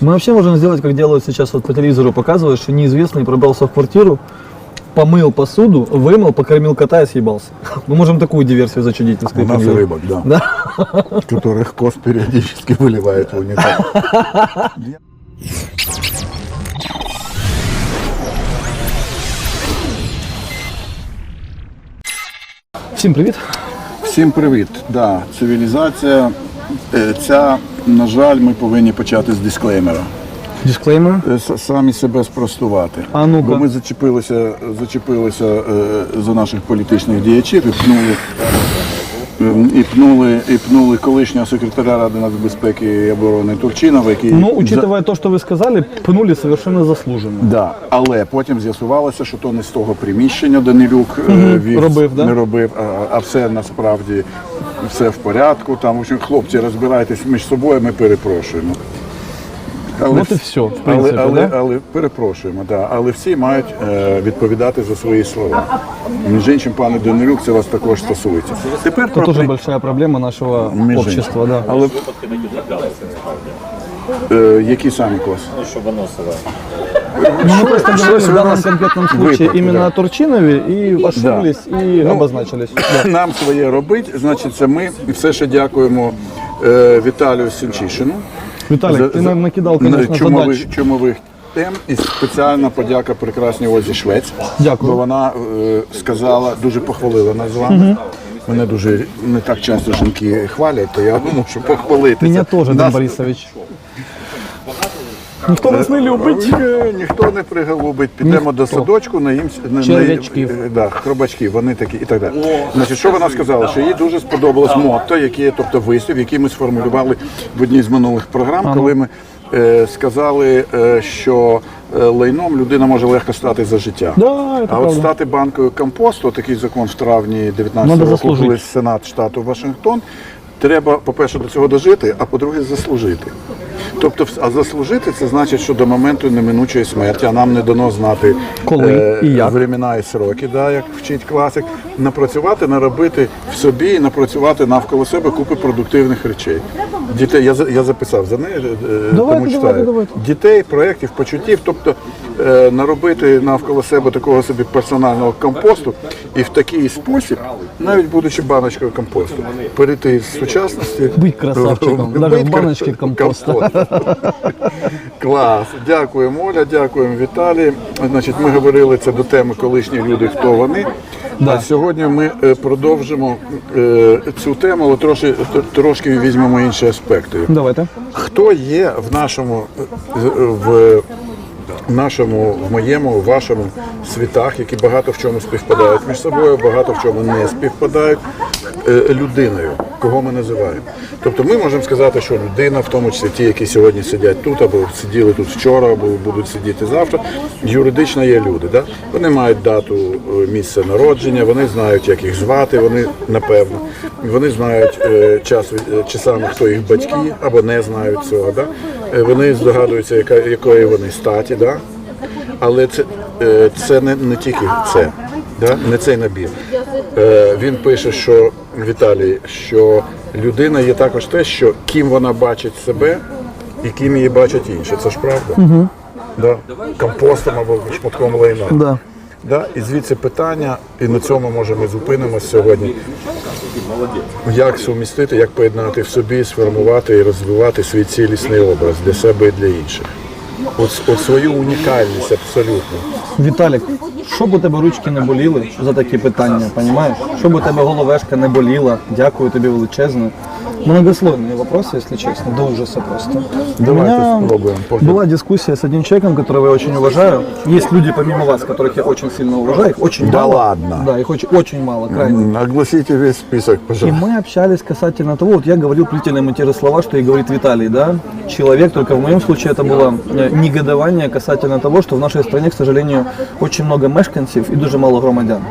Мы вообще можем сделать, как делают сейчас вот по телевизору, показывают, что неизвестный пробрался в квартиру, помыл посуду, вымыл, покормил кота и съебался. Мы можем такую диверсию зачудить на У нас и скрипке. рыбок, да. Да. Которых кост периодически выливает в унитаз. Всім привіт. Всім привіт. Да, цивілізація. Е, Ця, на жаль, ми повинні почати з дисклеймера. Дисклеймер. Е, Самі себе спростувати. А ну-ка. Бо ми зачепилися, зачепилися е, за наших політичних діячів і пнули, е, і пнули, і пнули колишнього секретаря Ради нацбезпеки і оборони Турчинова, який Ну, за- учитывая то, что вы сказали, пнули совершенно заслуженно. Да, але потім з'ясувалося, що то не з того приміщення Данилюк е, вів, робив, да? не робив, а, а все насправді все в порядку. Там, в общем, хлопці, розбирайтесь між собою, ми перепрошуємо. Але, От і все, в принципі, але, але, да? але перепрошуємо, да. але всі мають е, відповідати за свої слова. Між іншим, пане Данилюк, це вас також стосується. Тепер Это про тоже при- большая проблема нашего між іншим. общества, да. Але е, які самі класи? Ну, мы просто говорили что в у данном нас конкретном случае выпад, именно да. о Турчинове и ошиблись, и Ну, обозначились. Нам своє робить, значить, це ми і все ще дякуємо е, Віталію Сенчишину. Виталик, ты нам накидал, на- конечно, чумових, задач. чумових тем. І спеціальна подяка прекрасній Ользі Швець. Дякую. Бо вона е, сказала, дуже похвалила нас з вами. Мене дуже не так часто жінки хвалять, то я мушу похвалитися. Меня тоже, Дэн Нас- Борисович. Никто нас не любить. Ні, ніхто не приголубить. Підемо до садочку, наїмся на, Черв'ячків. на- да, хробачки, вони такі і так далі. Значить, що вона сказала? Що їй дуже сподобалось мото, яке, тобто вислів, який ми сформулювали в одній з минулих програм, коли ми е, сказали, е, що е, лайном людина може легко стати за життя. Да, это А от правда. стати банкою компосту, такий закон в травні 19 Надо року, заслужити. коли Сенат штату Вашингтон, треба, по-перше, до цього дожити, а по-друге, заслужити. Тобто, а заслужити це значить, що до моменту неминучої смерті, а нам не дано знати Коли і як. времена і сроки, да, як вчить класик, напрацювати, наробити в собі і напрацювати навколо себе купи продуктивних речей. Дітей, я, я записав за неї, е, Давайте, тому читаю. давайте. Дітей, проєктів, почуттів, тобто е, наробити навколо себе такого собі персонального компосту і в такий спосіб, навіть будучи баночкою компосту, перейти з сучасності. Быть красавчиком, в- в баночке кар- компоста. Клас. Дякуємо, Оля, дякуємо, Віталій. Значить, ми говорили це до теми колишні люди, хто вони. Да. А сьогодні ми е, продовжимо е, цю тему, але трошки, трошки візьмемо інші аспекти. Давайте. Хто є в нашому е, нашому, в моєму, в вашому світах, які багато в чому співпадають між собою, багато в чому не співпадають е, людиною, кого ми називаємо. Тобто ми можемо сказати, що людина, в тому числі ті, які сьогодні сидять тут, або сиділи тут вчора, або будуть сидіти завтра, юридично є люди. Да? Вони мають дату е, місця народження, вони знають, як їх звати, вони напевно. Вони знають е, час часами, хто їх батьки, або не знають цього. Да? Е, Вони здогадуються, яка, якої вони статі. Да? Але це, е, це не, не тільки це, да? не цей набір. Е, Він пише, що Віталій, що людина є також те, що ким вона бачить себе і ким її бачать інші. Це ж правда? Угу. Да? Компостом або шматком лайна. Да. Да? І звідси питання, і на цьому може ми зупинимось сьогодні. Як сумістити, як поєднати в собі, сформувати і розвивати свій цілісний образ для себе і для інших. От, от свою унікальність абсолютно. Віталік, щоб у тебе ручки не боліли за такі питання, понімаєш? Щоб у тебе головешка не боліла, дякую тобі величезно. Многослойные вопросы, если честно, до ужаса просто. Давайте У меня пофиг. была дискуссия с одним человеком, которого я очень уважаю. Есть люди помимо вас, которых я очень сильно уважаю, их очень Да мало. ладно? Да, их очень, очень мало, крайне. Огласите весь список, И пожалуйста. мы общались касательно того, вот я говорил длительные те же слова, что и говорит Виталий, да, человек, только в моем случае это было э, негодование касательно того, что в нашей стране, к сожалению, очень много мешканців и дуже мало громадян.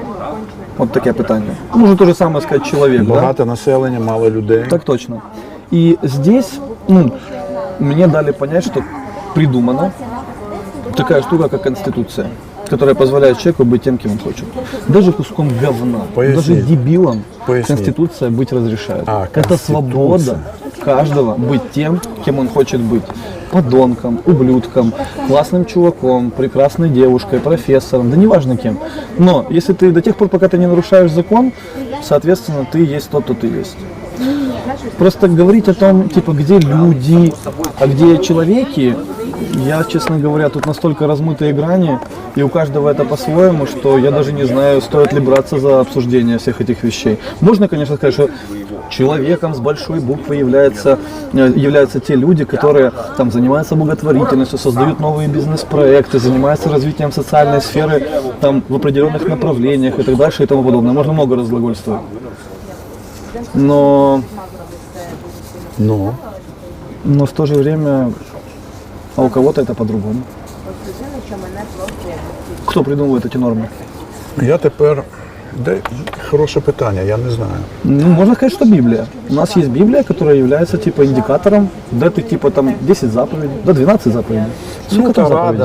Вот таке питання. Може те же самое сказать человек, да? Багато населення, мало людей. Так точно. И здесь, ну, мне дали понять, что придумана такая штука, как Конституция, которая позволяет человеку быть тем, кем он хочет. Даже куском говна, Поясни. даже дебилом Поясни. Конституция быть разрешает. А, Это свобода каждого быть тем, кем он хочет быть. подонком, ублюдком, классным чуваком, прекрасной девушкой, профессором, да неважно кем. Но если ты до тех пор, пока ты не нарушаешь закон, соответственно, ты есть тот, кто ты есть. Просто говорить о том, типа, где люди, а где человеки, я, честно говоря, тут настолько размытые грани, и у каждого это по-своему, что я даже не знаю, стоит ли браться за обсуждение всех этих вещей. Можно, конечно, сказать, что человеком с большой буквы являются, э, являются те люди, которые там занимаются благотворительностью, создают новые бизнес-проекты, занимаются развитием социальной сферы там, в определенных направлениях и так дальше и тому подобное. Можно много разглагольствовать. Но Ну, но в то же время, а у кого-то это по-другому. Кто придумывает эти нормы? я тепер. Де хороше питання, я не знаю. Ну, можно сказать, что Библия. У нас есть Библия, которая является типа индикатором, да ты типа там 10 заповедей, да 12 заповедей. Сколько там заповедей?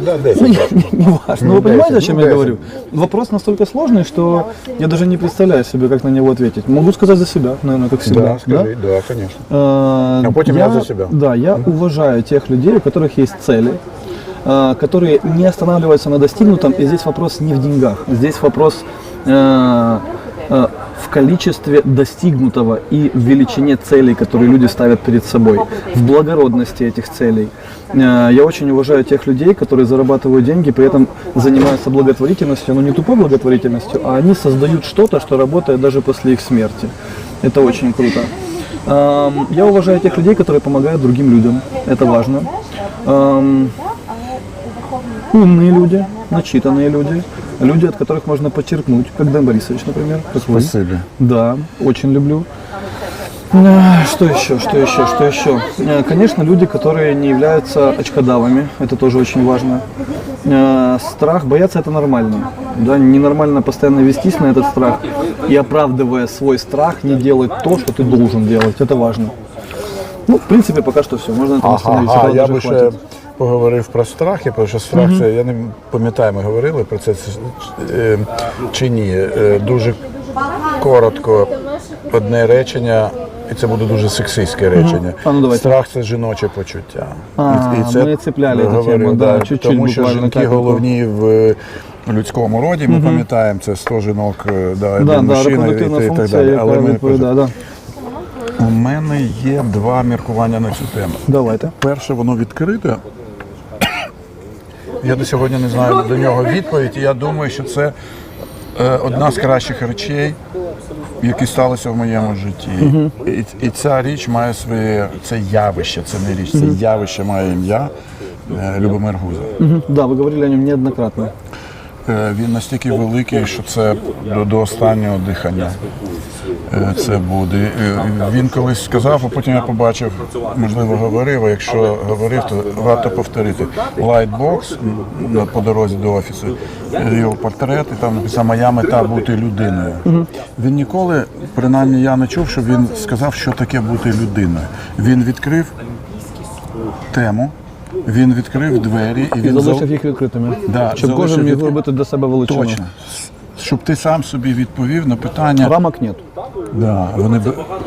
Да, Ну, не, не важно. Ну, вы понимаете, о чем я Ну, говорю? Вопрос настолько сложный, что я даже не представляю себе, как на него ответить. Могу сказать за себя, наверное, как всегда. Да, скажи, да, конечно. Э, А потім я за себя. Да, я уважаю тех людей, у которых есть цели, э, которые не останавливаются на достигнутом. И здесь вопрос не в деньгах, здесь вопрос э, в количестве достигнутого и в величине целей, которые люди ставят перед собой, в благородности этих целей. Э, Я очень уважаю тех людей, которые зарабатывают деньги, при этом занимаются благотворительностью, но не тупой благотворительностью, а они создают что-то, что работает даже после их смерти. Это очень круто. Эм, Я уважаю тех людей, которые помогают другим людям. Это важно. Эм, Умные люди, начитанные люди, люди, от которых можно подчеркнуть, как Дэн Борисович, например. Спасибо. Да, очень люблю. А, Что еще, что еще, что еще? Э, Конечно, люди, которые не являются очкодавами, это тоже очень важно. Э, Страх, бояться это нормально. Да, ненормально постоянно вестись на этот страх и оправдывая свой страх, не делать то, что ты должен делать. Это важно. Ну, в принципе, пока что все. Можно на этом остановиться. Ага, правда, я ще хватит. Поговорив про страхи, тому що страх це, я не пам'ятаю, ми говорили про це е, чи ні. Е, Дуже коротко одне речення, і це буде дуже сексистське речення. А, ну. Страх це жіноче почуття. А, ми цепляли ми цю говорили, тему, да, чуть-чуть тому що жінки капельку. головні в людському роді, ми пам'ятаємо, це 100 жінок, е, да, Да, да, мужчина і, і так далі. Але ми. Да. у мене є два міркування на цю тему. Давайте. Перше, воно відкрите. Я до сьогодні не знаю до нього відповідь. І я думаю, що це е, одна з кращих речей, які сталися в моєму житті. І, і ця річ має своє це явище, це не річ, це явище має ім'я е, Любомир Гуза. Мгм. Да, ви говорили о ньому неоднократно. Е, Він настільки великий, що це до, до останнього дихання. е, Це буде. Він колись сказав, а потім я побачив, можливо, говорив. А якщо говорив, то варто повторити. Лайтбокс по дорозі до офісу, його портрет, і там написано моя мета бути людиною. Він ніколи, принаймні я не чув, щоб він сказав, що таке бути людиною. Він відкрив тему, він відкрив двері і І він залишив їх відкритими. Да, щоб кожен міг робити для себе величину. Точно. Щоб ти сам собі відповів на питання. Рамок нет. Да, вони,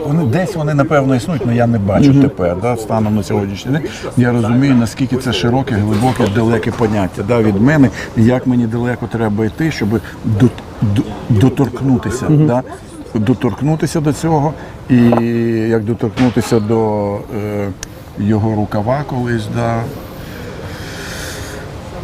вони десь вони напевно існують, але я не бачу тепер. Да, станом на сьогоднішній день. Я розумію, наскільки це широке, глибоке, далеке поняття да, від мене, як мені далеко треба йти, щоб до, до, доторкнутися. Да, доторкнутися до цього, і як доторкнутися до е, його рукава колись. Да,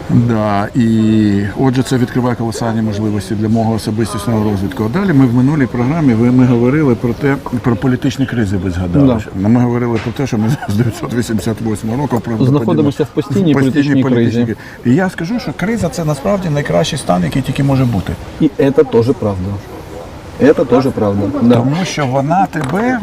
Да, і отже, це відкриває колосальні можливості для мого особистісного розвитку. А далі ми в минулій програмі ви ми говорили про те, про політичні кризи. Ви згадали. Да. Ми говорили про те, що ми з 988 року Знаходимося в постійній політичній кризі. І я скажу, що криза це насправді найкращий стан, який тільки може бути. И это тоже правда. Это тоже правда. Да. Тому що вона тебе,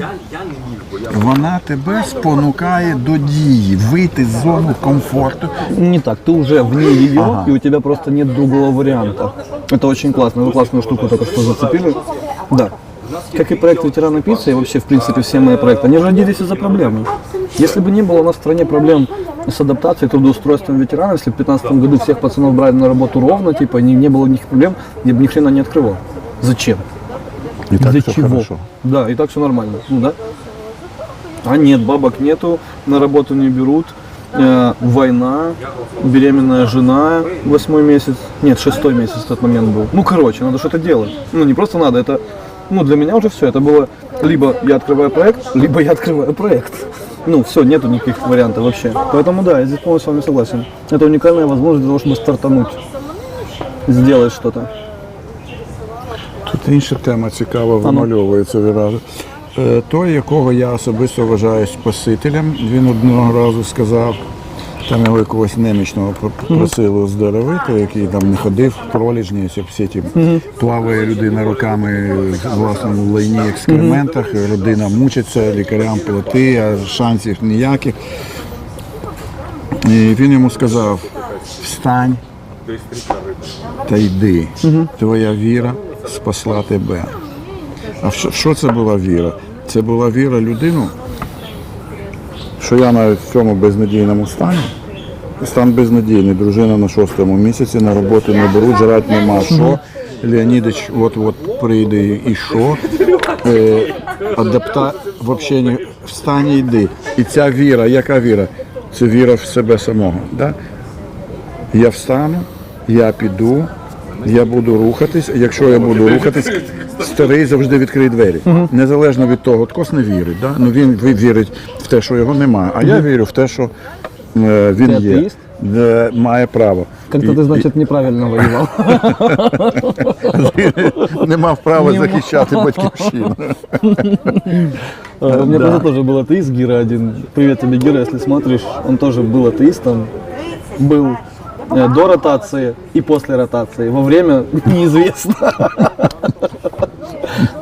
вона тебе спонукає до дії, вийти з зони комфорту. Не так, ты уже вне ее, и у тебя просто нет другого варианта. Это очень классно, вы классную штуку только что зацепили. Да. Как и проект ветерана пиццы, и вообще, в принципе, все мои проекты, они родились из-за проблемы. Если бы не было у нас в стране проблем с адаптацией, трудоустройством ветеранов, если бы в 2015 году всех пацанов брали на работу ровно, типа, не, не было никаких проблем, я бы ни хрена не открывал. Зачем? І так Для все чего? хорошо. Да, и так все нормально. Ну да. А нет, бабок нету, на работу не берут, э, война, беременная жена, восьмой месяц, нет, шестой месяц в тот момент был. Ну, короче, надо что-то делать. Ну, не просто надо, это, ну, для меня уже все, это было, либо я открываю проект, либо я открываю проект. Ну, все, нету никаких вариантов вообще. Поэтому, да, я здесь полностью с вами согласен. Это уникальная возможность для того, чтобы стартануть, сделать что-то. Тут інша тема цікава вимальовується відразу. Е, Той, якого я особисто вважаю спасителем, він одного разу сказав, там його якогось немічного про- просили оздоровити, який там не ходив в проліжні, всі ті плаває людина руками в власному лайні екскрементах, родина мучиться, лікарям плати, а шансів ніяких. І він йому сказав: встань та йди. Твоя віра спасла тебе. А що, це була віра? Це була віра людину, що я навіть в цьому безнадійному стані. Стан безнадійний, дружина на шостому місяці, на роботу не беруть, жрати нема що. Леонідич от-от прийде і що. Е, адапта взагалі не встань і йди. І ця віра, яка віра? Це віра в себе самого. Да? Я встану, я піду, я буду рухатись. Якщо я буду рухатись, старий завжди відкриє двері. Незалежно від того, Ткос не вірить. Да? Ну, він ви- вірить в те, що його немає. А я вірю в те, що е, він Ти є. атеїст? Е, Має право. Как-то І- ты, значит, неправильно воевал. і не мав права захищати батьківщину. А, У меня просто тоже был атеист Гира один. Привет тебе, Гира, если смотришь. Он тоже был атеистом. Был э, до ротации и после ротации. Во время неизвестно.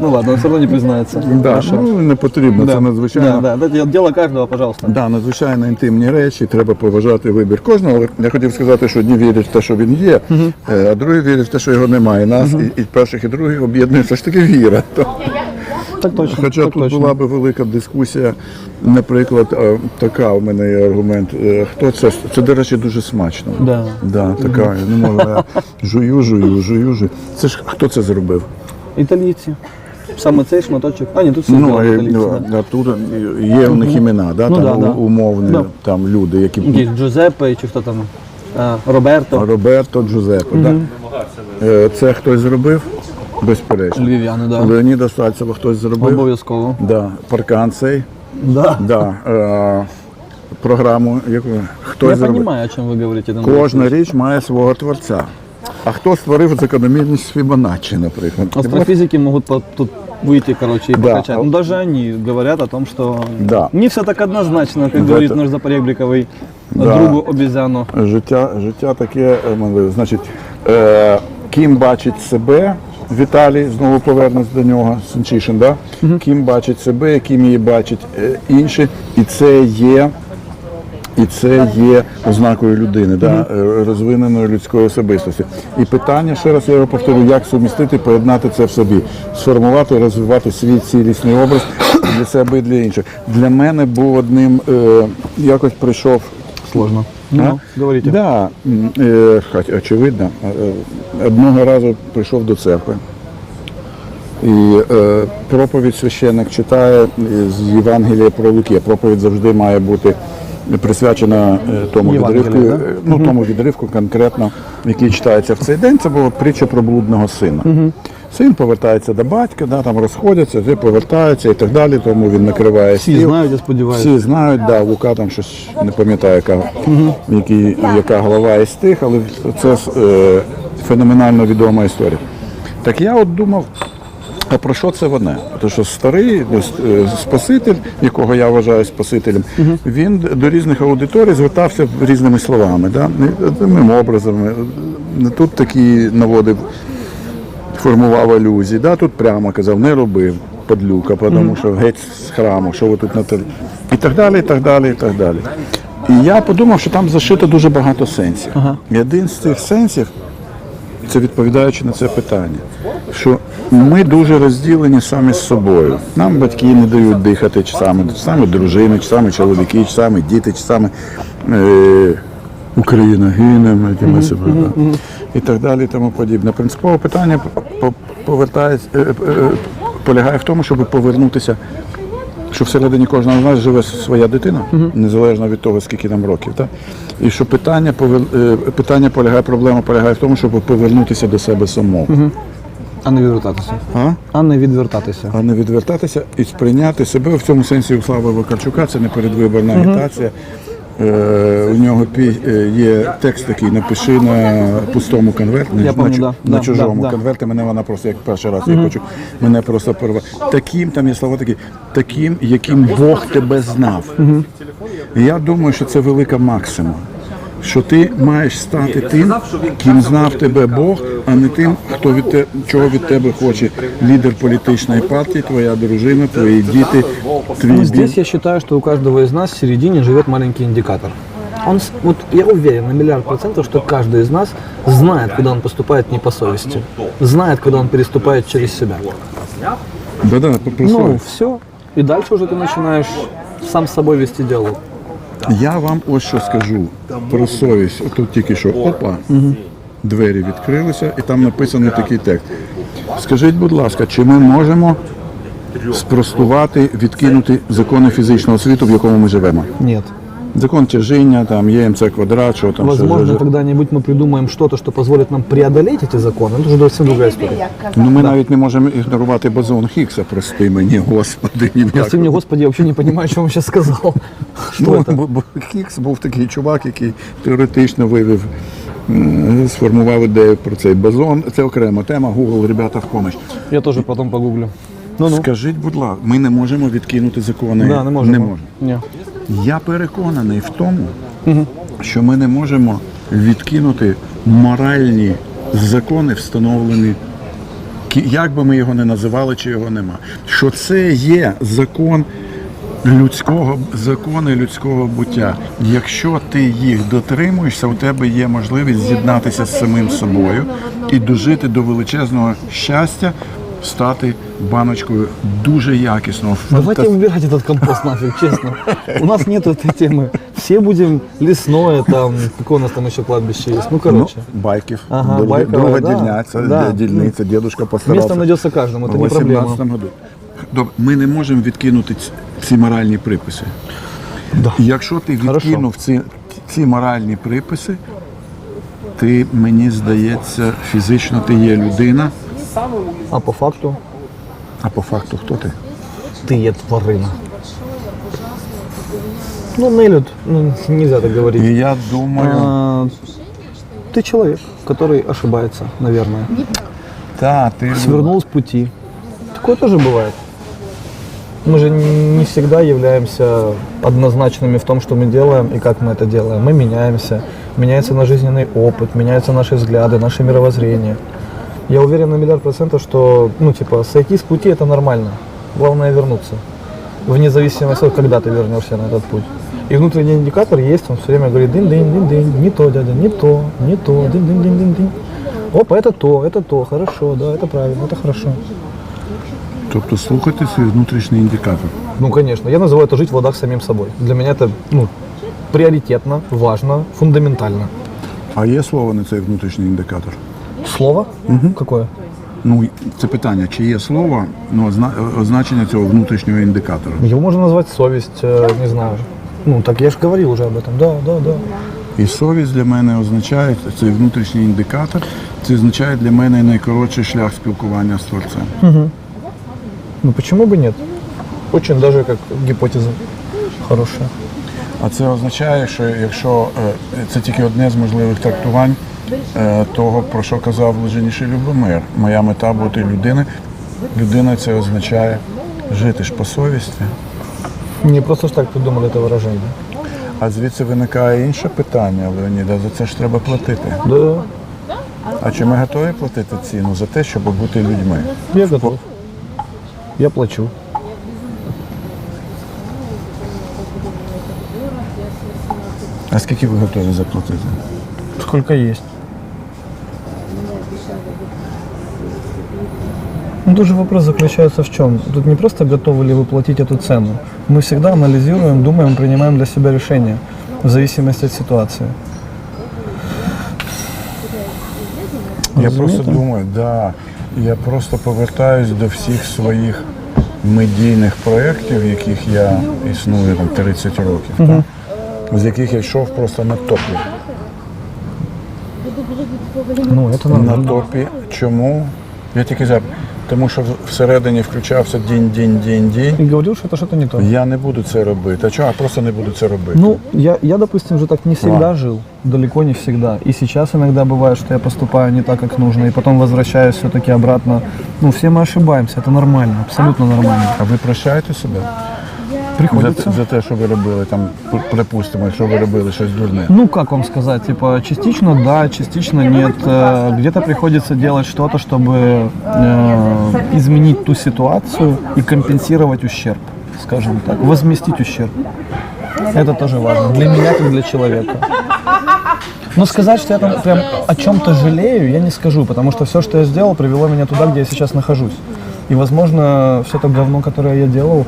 Ну ладно, он все равно не признается. Да, ну, не потрібно, це надзвичайно. Да, да, да, дело каждого, пожалуйста. Да, надзвичайно інтимні речі, треба поважати вибір кожного. Але я хотів сказати, що одні вірять в те, що він є, е, а другі вірять в те, що його немає. Нас і, і перших, і других об'єднує все ж таки віра. То, Так точно. хоча так тут точно. була би велика дискусія, наприклад, е, така у мене є аргумент. е, Хто це? Це, до речі, дуже смачно. Да. Да, така, я не можу, я жую, жую, жую, жую. Це ж хто це зробив? Італійці. Саме цей шматочок. А, ні, тут Ну, а, італійці, ну, да. тут є в них імена, да, Ну, там да, да. умовні Да. там люди, які Якийсь Джузеппе чи хто там. А, Роберто. Роберто Джузеппе. Да? Е, Це хтось зробив? Безперечно. Львів'яни, да. Леоніда Сальцева хтось зробив. Обов'язково. Да. Паркан цей. Да. Да. Е, програму, яку хтось Я зробив. понимаю, о чем вы говорите. Дмитрий Кожна річ має свого творця. А хто створив закономірність Фібоначчі, наприклад? Астрофизики могут по- тут выйти, короче, и Да. покачать. Ну, даже они говорят о том, что Да. не все так однозначно, как В говорит это- наш Запоребриковый Да. другу обезьяну. Життя, життя таке, е, можливо. значить, е, ким бачить себе, Віталій знову повернеться до нього, Сенчишин, да? ким бачить себе, ким її бачить е, інші, і це є. І це є ознакою людини, да, е, розвиненої людської особистості. І питання, ще раз я його повторю, як сумістити, поєднати це в собі, сформувати, розвивати свій цілісний образ для себе і для інших. Для мене був одним, е, якось прийшов Сложно. А? Ну, говорите. Да, е, хоч- очевидно. Е, Одного разу прийшов до церкви. І е, проповідь священник читає з Євангелія про Луки. Проповідь завжди має бути присвячена е, тому відривку, е, ну, тому відривку конкретно, який читається в цей день. Це була притча про блудного сина. Син повертається до батька, да, там розходяться, ти повертається і так далі, тому він накриває Всі стіл. знають, я сподіваюся. Всі знають, да, Лука там щось не пам'ятаю, яка, який, яка голова із тих, але це е, феноменально відома історія. Так я от думав, а про що це вони? Тому що старий е, Спаситель, якого я вважаю Спасителем, він до різних аудиторій звертався різними словами, да? тими образами. Тут такі наводив формував алюзії. Да? Тут прямо казав, не робив подлюка, тому що геть з храму, що ви тут на тел- І так далі, і так далі, і так далі. І я подумав, що там зашито дуже багато сенсів. І один з цих сенсів, це відповідаючи на це питання, що ми дуже розділені самі з собою. Нам батьки не дають дихати, чи саме, саме дружини, чи саме чоловіки, чи саме діти, чи саме е, Україна гине, ми себе. да. І так далі, і тому подібне. Принципове питання по- по- повертається, е, е, полягає в тому, щоб повернутися що всередині кожного з нас живе своя дитина, незалежно від того, скільки нам років. Так? І що питання, е, питання полягає, проблема полягає в тому, щоб повернутися до себе самого. А не відвертатися. А? А не відвертатися. а не відвертатися і сприйняти себе в цьому сенсі у Слави Вакарчука. Це не передвиборна агітація. Е, у нього е, є текст такий, напиши на пустому конверті, на, пам'ятаю, чу- да, на да, чужому да, конверті. Мене вона просто як перший раз я хочу, мене просто порвав. Таким, там є слова такі, таким, яким Бог тебе знав. І я думаю, що це велика максима. Що ти маєш стати тим, ким знав тебе Бог, а не тим, хто від те, чого від тебе хоче лідер політичної партії, твоя дружина, твої діти, твій Ну, біль. здесь я считаю, что у каждого из нас в середине живет маленький индикатор. Он, с- вот я уверен на миллиард процентов, что каждый из нас знает, когда он поступает не по совести, знает, когда он переступает через себя. Да-да, по- Ну, все. И дальше уже ты начинаешь сам с собой вести диалог. Я вам ось що скажу про совість. Тут тільки що опа, двері відкрилися, і там написано такий текст. Скажіть, будь ласка, чи ми можемо спростувати, відкинути закони фізичного світу, в якому ми живемо? Нет. Закон тяжіння, там є МЦ квадрат, що там ще- Возможно, ще- когда-нибудь мы придумаем что-то, что позволит нам преодолеть эти законы. Это уже совсем другая история. Ну ми навіть не можемо ігнорувати бозон Хіггса, прости мені, господи, ні в Прости якому. мне, Господи, я вообще не понимаю, что он сейчас сказал. Что Ну, это? бо, бо Хіггс був такий чувак, який теоретично вивів, м, сформував ідею про цей бозон. Це окрема тема. Google, ребята, в помощь. Я тоже потом погуглю. Ну-ну. Скажіть, будь ласка, ми не можемо відкинути закони. Да, не можемо. Не можемо. Ні. Я переконаний в тому, що ми не можемо відкинути моральні закони, встановлені, як би ми його не називали, чи його нема. Що це є закон людського, закони людського буття. Якщо ти їх дотримуєшся, у тебе є можливість з'єднатися з самим собою і дожити до величезного щастя, стати баночкою дуже якісного, Давайте фантас- убирать этот компост нафиг, честно. У нас нет этой темы. Все будем лесное, там, какое у нас там еще кладбище есть. Ну, Ну, короче. байків. Ага, друга, байкове, друга да. дільниця, Да. дільниця, дідушка постарався. Место найдется каждому, это в не проблема. 18 году. Добре, ми не можемо відкинути ці, ці моральні приписи. Да. Якщо ти Хорошо. відкинув ці, ці моральні приписи, ти, мені здається, фізично ти є людина, А по факту а по факту хто ти? ты є тварина. Ну, Нелюд, ну, нельзя так говорить. І я думаю, А, ты человек, который ошибается, наверное. та, ти Свернул с пути. Такое тоже бывает. Мы же не всегда являемся однозначными в том, что мы делаем и как мы это делаем. Мы меняемся, меняется наш жизненный опыт, меняются наши взгляды, наше мировоззрение. Я уверен на миллиард процентов, что, ну, типа, сойти с пути это нормально. Главное вернуться. Вне зависимости от когда ты вернешься на этот путь. И внутренний индикатор есть, он все время говорит, дын дын дын дын не то, дядя, не то, не то, дын дын дын дын дын Опа, это то, это то, хорошо, да, это правильно, это хорошо. Тобто слухати свій внутрішній індикатор. Ну, конечно, я называю это жить в ладах с самим собой. Для меня это, ну, приоритетно, важно, фундаментально. А є слово на цей внутрішній індикатор? Слово? Какое? Ну, це питання, чи є слово, ну, озна- означення цього внутрішнього індикатора? Его можно назвать совесть, э, не знаю. Ну, так я же говорил уже об этом. Да, да, да. І совість для мене означає цей внутрішній індикатор. Це означає для мене найкоротший шлях спілкування з творцем. Ну, почему бы нет? Очень даже как гипотеза хорошая. А це означає, що якщо е, це тільки одне з можливих трактувань е, того, про що казав блаженніший Любомир. Моя мета бути людини. Людина це означає жити ж по совісті. Не просто ж так придумали это выражение. А звідси виникає інше питання, Леоніда, за це ж треба платити. Да, А чи ми готові платити ціну за те, щоб бути людьми? я готов. Я плачу. А скільки ви готові заплатити? Сколько есть. Ну, тут же вопрос заключается в чем? Тут не просто готовы ли вы платить эту цену. Мы всегда анализируем, думаем, принимаем для себя решения в зависимости от ситуации. Я Розумієте? просто думаю, да. Я просто повертаюсь до всіх своїх медійних проєктів, в яких я існую там 30 років, так? з яких я йшов просто на топі. Ну, это На топі. Чому? Я тільки за. Тому що всередині включався дінь, дінь, дінь, дінь. И говорил, что это что-то не то. Я не буду це робити. А чого? Я просто не буду це робити. Ну, я, я, допустим, же так не всегда Ладно. жил, далеко не всегда. И сейчас иногда бывает, что я поступаю не так, как нужно, и потом возвращаюсь все-таки обратно. Ну, все мы ошибаемся, это нормально, абсолютно нормально. А ви прощаєте себе? За, Приходится. за те, що ви робили, там, припустимо, якщо ви робили щось дурне. Ну, как вам сказать, типа, частично да, частично нет. Э, Где-то приходится делать что-то, чтобы э, изменить ту ситуацию и компенсировать ущерб, скажем так, возместить ущерб. Это тоже важно. Для меня, как для человека. Но сказать, что я там прям о чем-то жалею, я не скажу, потому что все, что я сделал, привело меня туда, где я сейчас нахожусь. И, возможно, все то говно, которое я делал,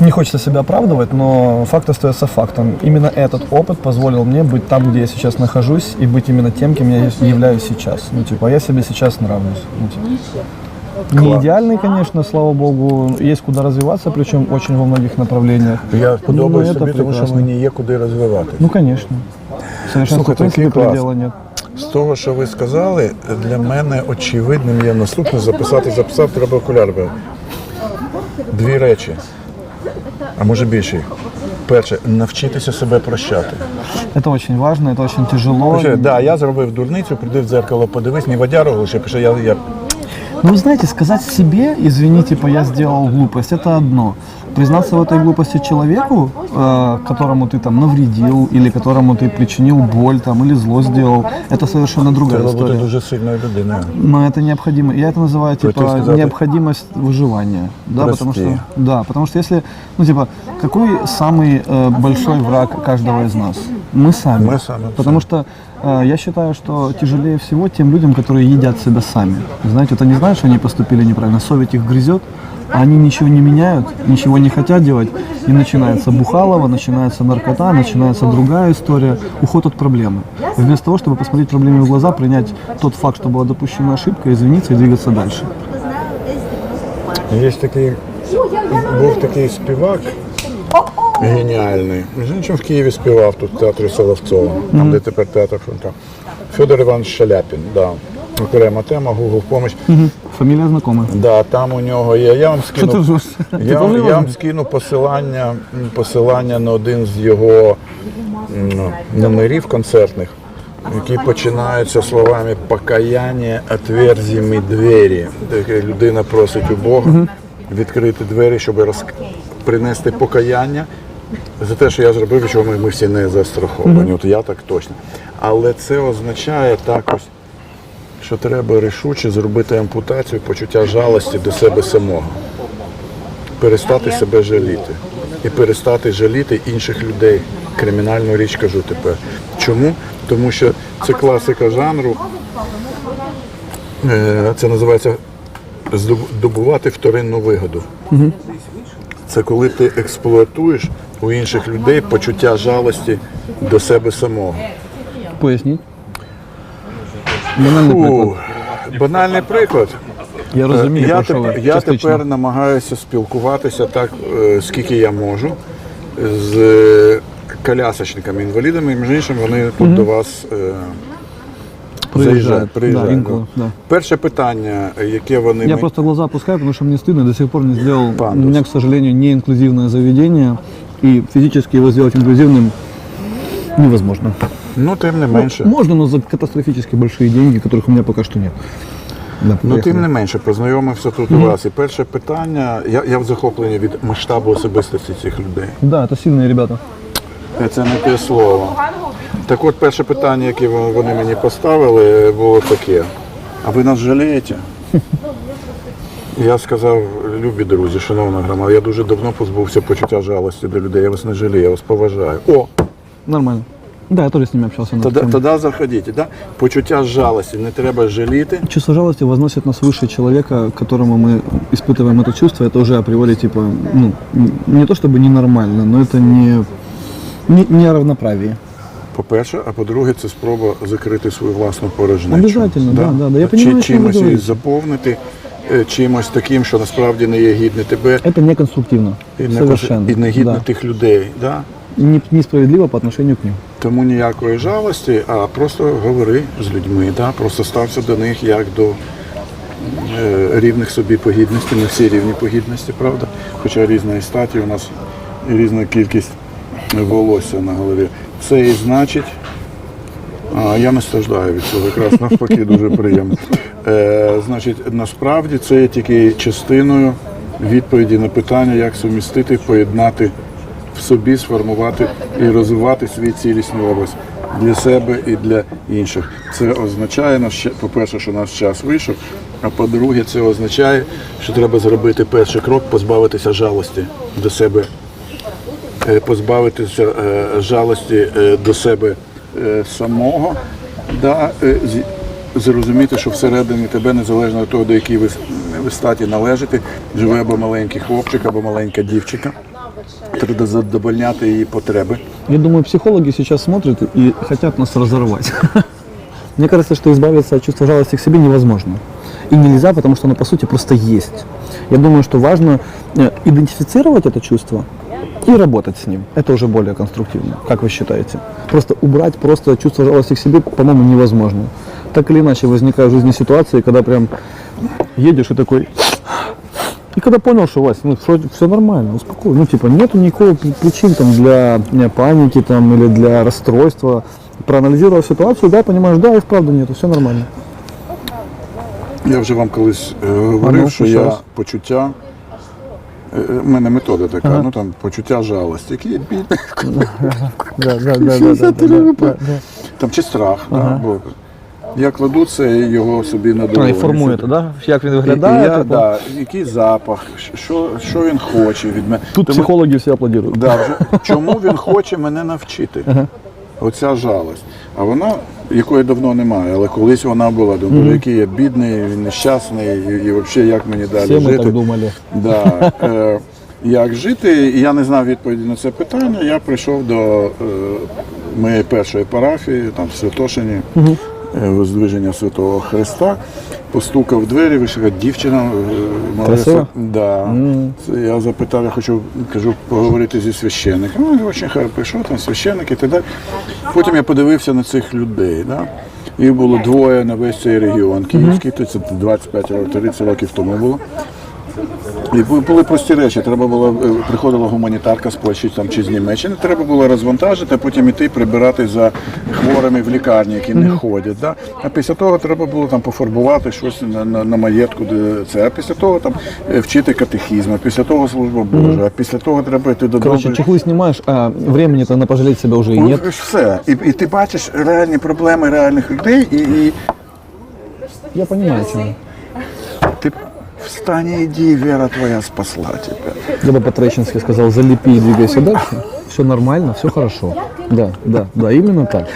не хочется себя оправдывать, но факт остается фактом. Именно этот опыт позволил мне быть там, где я сейчас нахожусь, и быть именно тем, кем я являюсь сейчас. Ну, типа, я себе сейчас нравлюсь. Ну, типа. Не идеальный, конечно, слава богу, есть куда развиваться, причем очень во многих направлениях. Я подобаюсь Ну, это собі, тому що прекрасно. мені є куди розвивати. Ну, конечно. Совершенству, в Слушай, такий принципе, класс. предела нет. З того, що ви сказали, для мене очевидним є наступне записати, записав, треба окуляр брати. Дві речі, А може більше. Перше, навчитися себе прощати. Это очень важно, это очень тяжело. Так, да, я зробив дурницю, прийди в дзеркало, подивись, не водяру лише пише, я, я Ну, вы знаете, сказать себе, извини, типа, я сделал глупость, это одно. Признаться в этой глупости человеку, э, которому ты там навредил, или которому ты причинил боль, там, или зло сделал, это совершенно другая треба бути история. дуже сильною людиною. Но это необходимо. Я это называю, типа, необходимость выживания. Да, потому Прости. что, да, потому что если, ну, типа, какой самый э, большой враг каждого из нас? Мы сами. Мы сами, Потому что я считаю, что тяжелее всего тем людям, которые едят себя сами. Знаете, это не значит, что они поступили неправильно. Совесть их грызет, а они ничего не меняют, ничего не хотят делать. И начинается бухалово, начинается наркота, начинается другая история, уход от проблемы. Вместо того, чтобы посмотреть проблеме в глаза, принять тот факт, что была допущена ошибка, извиниться и двигаться дальше. Є такий, був такий співак геніальний. Між іншим в Києві співав тут в театрі Соловцова, там де тепер театр фронта. Федор Іванович Шаляпін, да. Окрема тема, Google помощь. Фамилия знакомая. Да, там у нього є. Я вам скину. Я, вам- я вам скину посилання, посилання на один з його номерів концертних, які починаються словами покаяння, отверзи ми двері. Де людина просить у Бога відкрити двері, щоб роз... принести покаяння за те, що я зробив, чого ми, ми всі не застраховані. От я так точно. Але це означає також, що треба рішуче зробити ампутацію почуття жалості до себе самого перестати себе жаліти і перестати жаліти інших людей. Кримінальну річ кажу тепер. Чому? Тому що це класика жанру. Е, Це називається здоб- добувати вторинну вигоду. Це коли ти експлуатуєш у інших людей почуття жалості до себе самого. Пояснить? Банальный приклад. Банальний приклад. Я розумію, я, про тепер, ви. я тепер намагаюся спілкуватися так, е, скільки я можу, з е, колясочниками, інвалідами. Між іншим, вони тут до вас е, Приїжджають, да, інколи, да. Перше питання, яке вони Я просто глаза опускаю, потому что мне стыдно, до сих пор не. Пандус. У меня, к сожалению, не инклюзивное заведение, и физически его сделать инклюзивным невозможно. ну тим не менше. Можно, но за катастрофически большие деньги, которых у меня пока что нет. Да, Ну, поехали. тим не менше, познайомився тут у вас. І перше питання, я, я в захопленні від масштабу особистості цих людей. Да, это сильные ребята. Е, Це не те слово. Так от перше питання, яке ви- вони мені поставили, було таке. А ви нас жалієте? Я сказав, любі друзі, шановна громада, я дуже давно позбувся почуття жалості до людей. Я вас не жалію, я вас поважаю. О, Нормально. Да, я тоже с ними общался. на эту тоді, тему. тоді заходіть. Да? Почуття жалості не треба жаліти. Чувство жалости возносит нас выше человека, которому мы испытываем это чувство. Это уже априори, типа, ну, н- не то чтобы ненормально, но это не, не, не равноправие. По-перше, а по-друге, це спроба закрити свою власну порожнечу. Обязательно, да, да, да. Я понимаю, Чи о чем вы чимось її говорите. заповнити. е, чимось таким, що насправді не є гідне тебе Это не конструктивно. і не, Совершенно. і не гідне Да. тих людей. Да? Не- Несправедливо по отношению к ним. Тому ніякої жалості, а просто говори з людьми, да? просто стався до них як до е, рівних собі по гідності, не всі рівні по гідності, правда? Хоча різна і статі, у нас і різна кількість волосся на голові. Це і значить, я не страждаю від цього, якраз навпаки дуже приємно. Е, значить, насправді це є тільки частиною відповіді на питання, як сумістити, поєднати в собі, сформувати і розвивати свій цілісний образ для себе і для інших. Це означає, по-перше, що наш час вийшов, а по-друге, це означає, що треба зробити перший крок, позбавитися жалості до себе е, позбавитися е, жалості е, до себе самого, да, е, зрозуміти, що всередині тебе, незалежно від того, до якій ви, статі належите, живе або маленький хлопчик, або маленька дівчинка. Треба задовольняти її потреби. Я думаю, психологи сейчас смотрят и хотят нас разорвать. Мне кажется, что избавиться от чувства жалости к себе невозможно. И нельзя, потому что оно по сути просто есть. Я думаю, что важно э, идентифицировать это чувство и работать с ним. Это уже более конструктивно. Как вы считаете? Просто убрать просто чувство жалости к себе, по-моему, невозможно. Так или иначе возникают в жизни ситуации, когда прям едешь и такой, и когда понял, что Вась, ну все нормально, успокой. Ну типа нету никакого при- причин там для не, паники там или для расстройства. Проанализировав ситуацию, да, понимаешь, да, и вправду нету, все нормально. Я вже вам колись е, А говорив, ну, що ще я раз. почуття. У мене метода така, ну там почуття жалості. Який бідний, Да, да, да, да. там чи страх. Да, бо я кладу це і його собі на А, долоні. і формує, да? Як він І, і виглядає. я, типу. да, який запах, що, що він хоче від мене. Тут Тому- психологи всі аплодують. Да, вже, чому він хоче мене навчити? Оця жалость. А вона, якої давно немає, але колись вона була. Думаю, який я бідний, він нещасний, і, і взагалі як мені далі Всі ми жити. так думали. Да, е, як жити, і я не знав відповіді на це питання. Я прийшов до е, моєї першої парафії, там в Святошині, е, Воздвиження Святого Христа, постукав в двері, вийшла дівчина. е, Да. Mm. я запитав, я хочу кажу, поговорити зі священником. Ну, дуже хай прийшов, там священник і так далі. Потім я подивився на цих людей. Да? Їх було двоє на весь цей регіон київський, то це 25 років, 30 років тому було. І були прості речі. Треба було е, приходила гуманітарка з Польщі там чи з Німеччини. Треба було розвантажити, а потім іти прибирати за хворими в лікарні, які не ходять. Да? А після того треба було там пофарбувати щось на, на, на маєтку, де це. А після того там е, вчити катехізм, а після того служба Божа, а після того треба йти до Короче, чехлы снимаешь, а времени-то на пожалеть себя уже и Ну. Все. І, і ти бачиш реальні проблеми реальних людей, і, і Я ти встань и иди, вера твоя спасла тебя. Я бы по-трещински сказал, залепи и двигайся дальше. Все нормально, все хорошо. Да, да, да, именно так.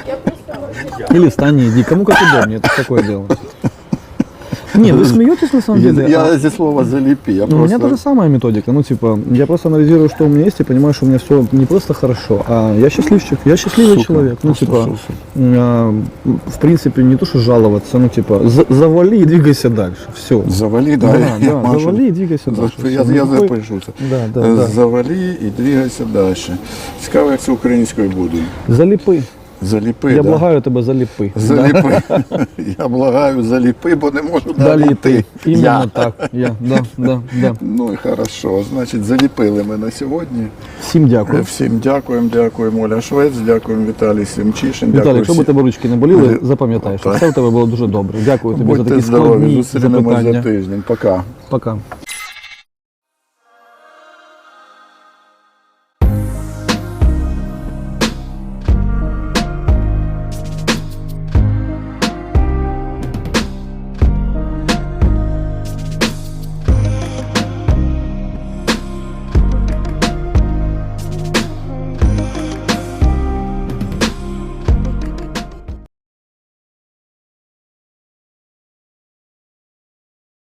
Или встань и иди. Кому как удобнее, это такое дело. Не, вы смеетесь на самом деле? а- Я зі слова заліпі. Я Ну, у меня та же самая методика. Ну, типа, я просто анализирую, что у меня есть, и понимаю, что у меня все не просто хорошо, а я счастливчик, я счастливый человек. Ну, типа, а, в принципе, не то, что жаловаться, ну, типа, за- завали и двигайся дальше. Все. Завали, да, Да, я, да, Машу, завали и двигайся дальше. Я, я Никакой- запишу це. Да, да, да. Завали і двигайся далі. Цікаво, як це українською буде. Заліпи. Заліпи, Я да? благаю тебе заліпи. Заліпи. Я благаю, заліпи, бо не можу далі йти. Іменно так. Я. Да, да, да. Ну і хорошо. Значить, заліпили ми на сьогодні. Всім дякую. Всім дякуємо, дякуємо Оля Швець, дякуємо Віталій Сімчишин. Віталій, якщо б тебе ручки не боліли, Е, запам'ятай, що все у тебе було дуже добре. Дякую тобі за такі здорові, складні за тиждень. Пока. Пока.